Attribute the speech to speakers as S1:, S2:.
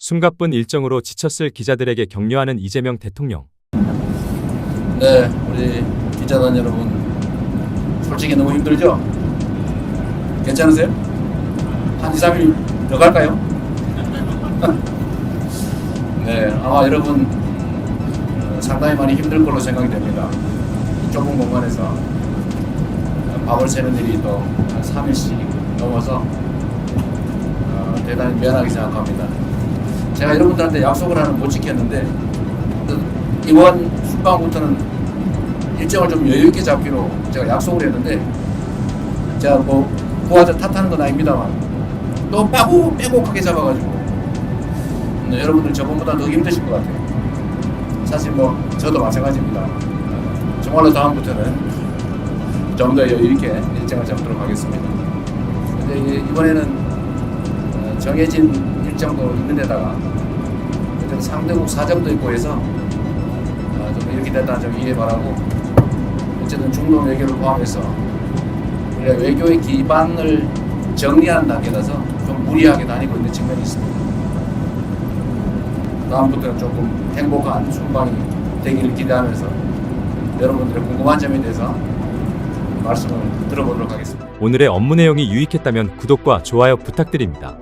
S1: 숨가쁜 일정으로 지쳤을 기자들에게 격려하는 이재명 대통령.
S2: 네, 우리 기자단 여러분, 솔직히 너무 힘들죠? 괜찮으세요? 한 2, 3일 더 갈까요? 네, 아마 여러분 어, 상당히 많이 힘들 걸로 생각이 됩니다. 이 좁은 공간에서 밥을 새는 일이 또한 3일씩 넘어서 어, 대단히 미안하게 생각합니다. 제가 여러분들한테 약속을 하나 못 지켰는데 그 이번 순방부터는 일정을 좀 여유 있게 잡기로 제가 약속을 했는데 제가 뭐 부하들 탓하는 건 아닙니다만 또 빼고 빼곡하게 잡아가지고 네, 여러분들 저번보다 더 힘드실 것 같아요. 사실 뭐 저도 마찬가지입니다. 정말로 다음부터는 좀 더 여유 있게 일정을 잡도록 하겠습니다. 근데 이- 이번에는 어, 정해진 일정도 있는 데다가 상대국 사정도 있고 해서 아, 좀 이렇게 됐다 좀 이해 바라고 어쨌든 중동 외교를 포함해서 우리가 외교의 기반을 정리하는 단계라서 좀 무리하게 다니고 있는 측면이 있습니다. 다음부터는 조금 행복한 순방이 되기를 기대하면서 여러분들의 궁금한 점에 대해서 말씀을 들어보도록 하겠습니다.
S1: 오늘의 업무 내용이 유익했다면 구독과 좋아요 부탁드립니다.